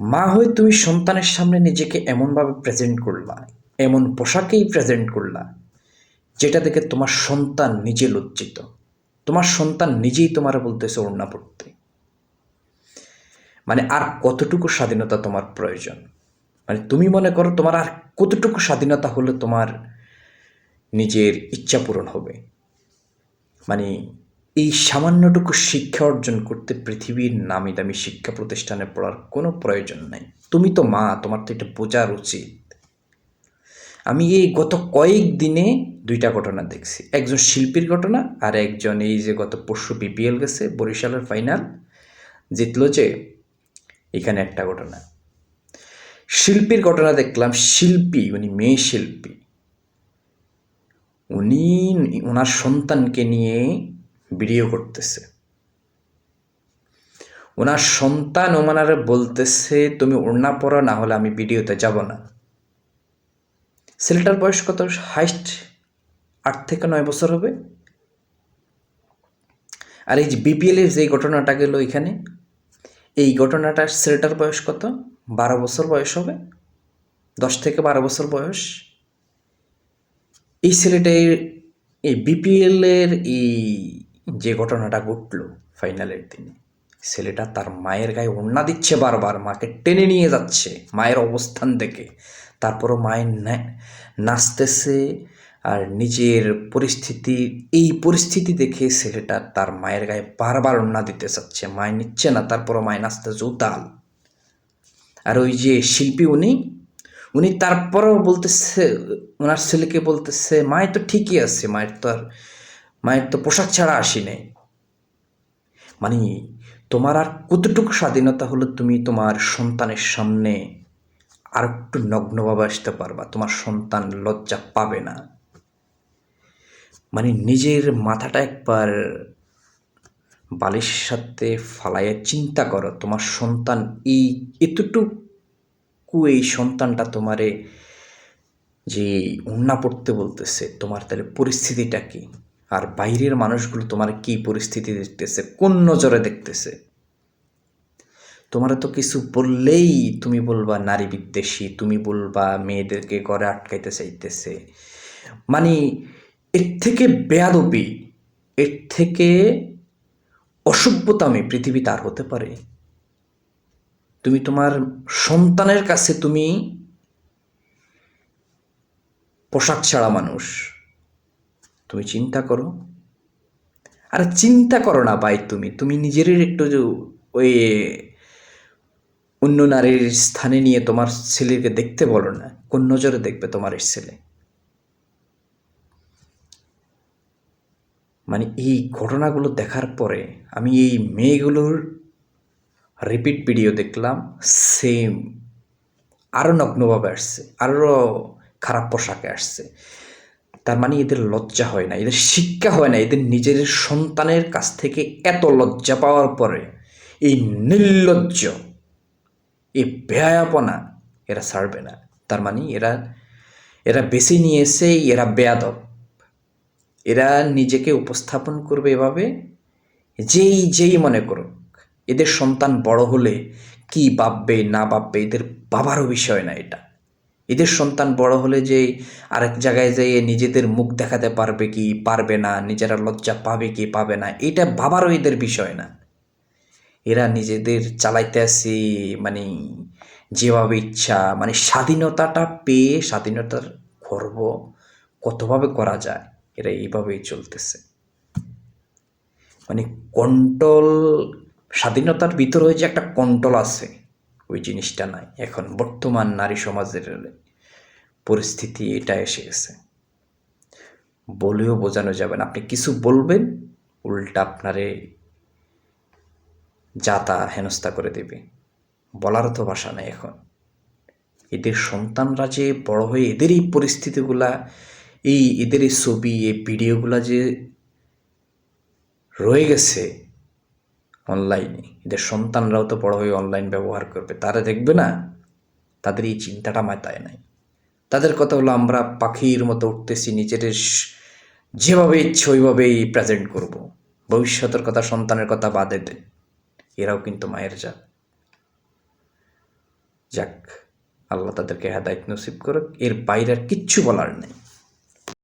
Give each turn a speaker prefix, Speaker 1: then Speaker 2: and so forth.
Speaker 1: মা হয়ে তুমি সন্তানের সামনে নিজেকে এমনভাবে প্রেজেন্ট করলা, এমন পোশাকেই প্রেজেন্ট করলা, যেটা দেখে তোমার সন্তান নিজে লজ্জিত। তোমার সন্তান নিজেই তোমার বলতেছে ওড়না পড়তে মানে আর কতটুকু স্বাধীনতা তোমার প্রয়োজন? মানে তুমি মনে করো তোমার আর কতটুকু স্বাধীনতা হলে তোমার নিজের ইচ্ছা পূরণ হবে। মানে এই সামান্যটুকু শিক্ষা অর্জন করতে পৃথিবীর নামি দামি শিক্ষা প্রতিষ্ঠানে পড়ার কোনো প্রয়োজন নাই। তুমি তো মা, তোমার তো এটা বোঝার উচিত। আমি এই গত কয়েক দিনে দুইটা ঘটনা দেখছি। একজন শিল্পীর ঘটনা আর একজন এই যে গত পরশু বিপিএল গেছে, বরিশালের ফাইনাল জিতলো যে এখানে একটা ঘটনা। শিল্পীর ঘটনা দেখলাম, শিল্পী, উনি মেয়ে শিল্পী। উনি ওনার সন্তানকে নিয়ে ভিডিও করতেছে। ওনার সন্তান ওমানারে বলতেছে, তুমি ওড়না পড়ো না হলে আমি ভিডিওতে যাব না। ছেলেটার বয়স কত? হাইস্ট আট থেকে নয় বছর হবে। আর এই যে বিপিএলের যে ঘটনাটা গেল এখানে, এই ঘটনাটা ছেলেটার বয়স কত? বারো বছর বয়স হবে। দশ থেকে বারো বছর বয়স। এই ছেলেটার এই বিপিএলের এই যে ঘটনাটা ঘটলো ফাইনালের দিনে, ছেলেটা তার মায়ের গায়ে ওড়না দিচ্ছে বারবার, মাকে টেনে নিয়ে যাচ্ছে মায়ের অবস্থান দেখে। তারপরও মায়ের নাচতেছে আর নিজের পরিস্থিতি, এই পরিস্থিতি দেখে ছেলেটা তার মায়ের গায়ে বারবার ওড়না দিতে চাচ্ছে। মায় নিচ্ছে না, তারপরও মায় নাচতেছে উতাল। আর ওই যে শিল্পী উনি উনি তারপরেও বলতেছে ওনার ছেলেকে বলতেছে মায়ের তো ঠিকই আছে, মায়ের তো আর মায়ের তো পোশাক ছাড়া আসি নাই। মানে তোমার আর কতটুকু স্বাধীনতা হলে তুমি তোমার সন্তানের সামনে আর একটু নগ্নভাবে আসতে পারবা, তোমার সন্তান লজ্জা পাবে না। মানে নিজের মাথাটা একবার বালির সাথে ফালাইয়া চিন্তা করো, তোমার সন্তান এই এতটুকু এই সন্তানটা তোমারে যে উন্না পড়তে বলতেছে, তোমার তাহলে পরিস্থিতিটা কি? আর বাইরের মানুষগুলো তোমার কি পরিস্থিতি দেখতেছে? কোন নজরে দেখতেছে? তোমার তো কিছু বললেই তুমি বলবা নারী বিদ্বেষী, তুমি বলবা মেয়েদেরকে ঘরে আটকাইতে চাইতেছে। মানে এর থেকে বেয়াদবি, এর থেকে অসভ্যতামে পৃথিবী তার হতে পারে। তুমি তোমার সন্তানের কাছে তুমি পোশাক ছাড়া মানুষ। তুমি চিন্তা করো। আর চিন্তা করো না ভাই তুমি। তুমি নিজেরই একটু ওই অন্য নারীর স্থানে নিয়ে তোমার ছেলেকে দেখতে বলো না। কোন নজরে দেখবে তোমার ছেলে? মানে এই ঘটনাগুলো দেখার পরে আমি এই মেয়েগুলোর রিপিট ভিডিও দেখলাম সেম আরও নগ্নভাবে আসছে আরও খারাপ পোশাকে আসছে। তার মানে এদের লজ্জা হয় না, এদের শিক্ষা হয় না, এদের নিজের সন্তানের কাছ থেকে এত লজ্জা পাওয়ার পরে এই নির্লজ্জ, এই বেয়াপনা এরা ছাড়বে না। তার মানে এরা এরা বেছে নিয়েছে এরা বেয়াদব। এরা নিজেকে উপস্থাপন করবে এভাবে, যেই যেই মনে করুক। এদের সন্তান বড় হলে কি ভাববে, না ভাববে, এদের বাবারও বিষয় না এটা। এদের সন্তান বড় হলে যে আরেক জায়গায় যেয়ে নিজেদের মুখ দেখাতে পারবে কি, পারবে না, নিজেরা লজ্জা পাবে কি, পাবে না, এটা বাবারও এদের বিষয় না। এরা নিজেদের চালাইতে আসে মানে যেভাবে ইচ্ছা মানে স্বাধীনতাটা পেয়ে স্বাধীনতার গর্ব কতভাবে করা যায়, এরা এইভাবেই চলতেছে। মানে কন্ট্রোল, স্বাধীনতার ভিতরে যে একটা কন্ট্রোল আছে ওই জিনিসটা নাই। এখন বর্তমান নারী সমাজের পরিস্থিতি এটা এসে গেছে। বলেও বোঝানো যাবে না। আপনি কিছু বলবেন, উল্টা আপনারে যাতা হেনস্থা করে দেবে। বলারও তো ভাষা নেই এখন। এদের সন্তানরা যে বড় হয়ে এদের এই পরিস্থিতিগুলা, এই এদের এই ছবি, এই ভিডিওগুলা যে রয়ে গেছে অনলাইনে এদের সন্তানরাও তো বড় হয়ে অনলাইন ব্যবহার করবে। তারা দেখবে না, তাদের এই চিন্তাটা মাথায় নাই। তাদের কথা হলো, আমরা পাখির মতো উঠতেছি নিজের যেভাবে ইচ্ছে ওইভাবেই প্রেজেন্ট করব। ভবিষ্যতের কথা, সন্তানের কথা বাদে দেন এরাও কিন্তু মায়ের জাত। যাক, আল্লাহ তাদেরকে হেদায়ত নসিব করুক। এর বাইরে আর কিচ্ছু বলার নেই।